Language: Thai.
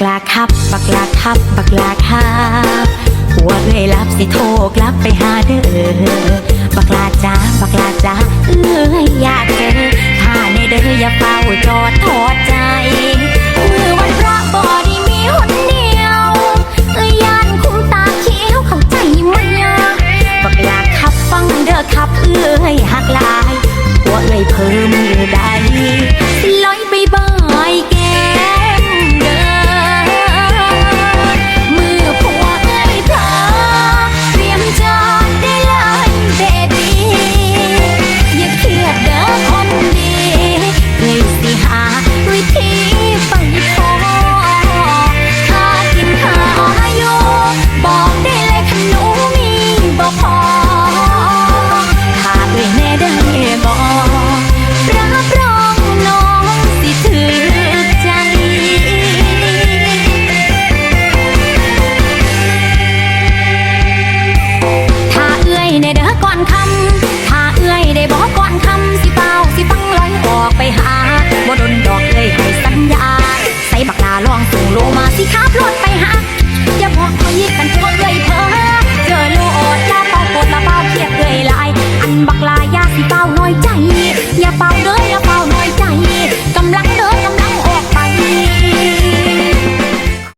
กลาครับ บักลาครับ บักลาครับหัวเอ้ยรับสิโทรกลับไปหาเด้อ บักลาจ้าบักลาจ้าเอ้ยอยากเจอถ้าในเด้ออย่าเฝ้าจอดทอดใจ มือวันพระบอดีมีหนเดียว เอ้ยยานคุ้มตาเขียวเข้าใจไหมอะบักลาครับฟังเด้อครับเอ้ยหักลา ขันโคตรเลยเพอเจอโลอยาเป่าปดละเป่าเครียดเลยลาย อันบักลายาสีเป่าน้อยใจ